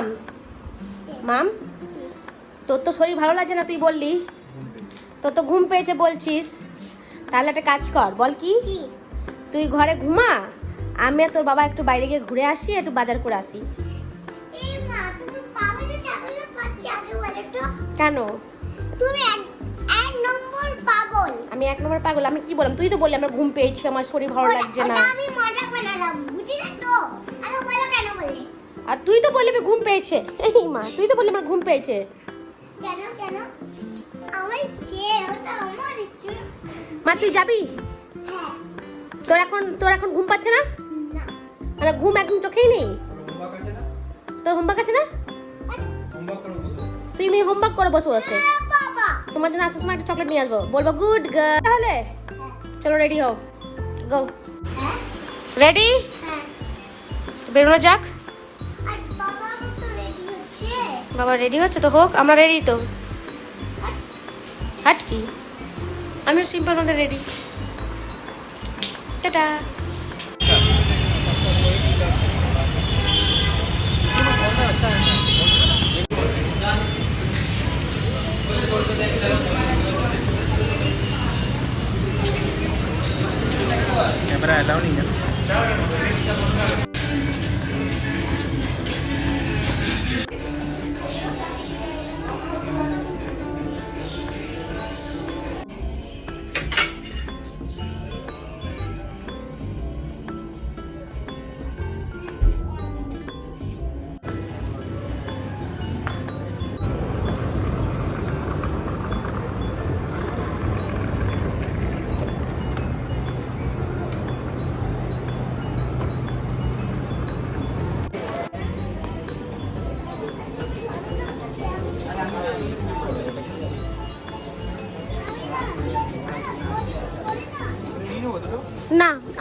মাম? মাম? তোর তো শরীর ভালো লাগছে না তুই বললি। তোর তো ঘুম পেয়েছে বলছিস। তাহলে একটা কাজ কর বল কি? তুই ঘরে ঘুমা? আমি আর তোর বাবা একটু বাইরে গিয়ে ঘুরে আসি একটু বাজার করে আসি। কেন? তুমি এক এক নম্বর পাগল। আমি এক নম্বর পাগল আমি কি বললাম? তুই তো বললি আমার ঘুম পেয়েছে আমার শরীর ভালো লাগছে না। আমি মজা বানালাম বুঝলি তো? আর তুই তো বললি আমি ঘুম পেয়েছে। এই মা তুই তো বললি আমার ঘুম পেয়েছে। কেন কেন? আমার ইচ্ছে ওটা আমার ইচ্ছে। মা তুই যাবি? হ্যাঁ। তোর এখন তোর এখন ঘুম পাচ্ছে না? না। মানে ঘুম একদম চোখেই নেই। তোর হোমওয়ার্ক আছে না? তুই আমি হোমওয়ার্ক করে বসে বসে। বাবা। তোমার জন্য আসার সময় একটা চকলেট নিয়ে আসব। বলব গুড গার্ল তাহলে? হ্যাঁ। চলো রেডি হও। গো। হ্যাঁ। রেডি? হ্যাঁ। বেরোনো যাক। বাবা রেডি হচ্ছে তো হোক, আমরা রেডি তো। হাট কি? আমিও সিম্পল মধ্যে রেডি টাটা। ক্যামেরা নেই না।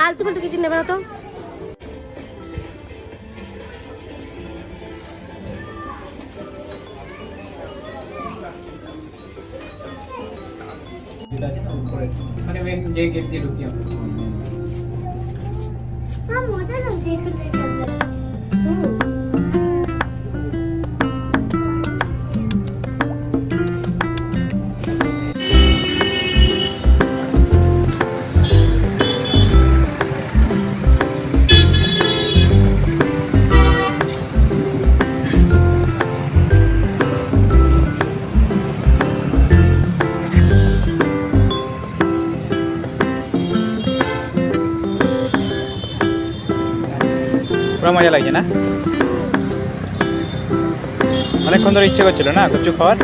না ফালতু কিছু নেবে না তো। মানে যে গেট দিয়ে ঢুকি আমরা। মজা লাগছে এখানে। পুরো মজা লাগছে না? অনেকক্ষণ ধরে ইচ্ছে করছিল না গুপচুপ খাওয়ার?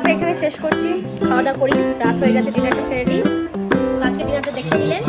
ব্লগটা এখানে শেষ করছি। খাওয়া দাওয়া করি, রাত হয়ে গেছে ডিনারটা সেরে নিই। আজকে ডিনারটা দেখে নিলেন।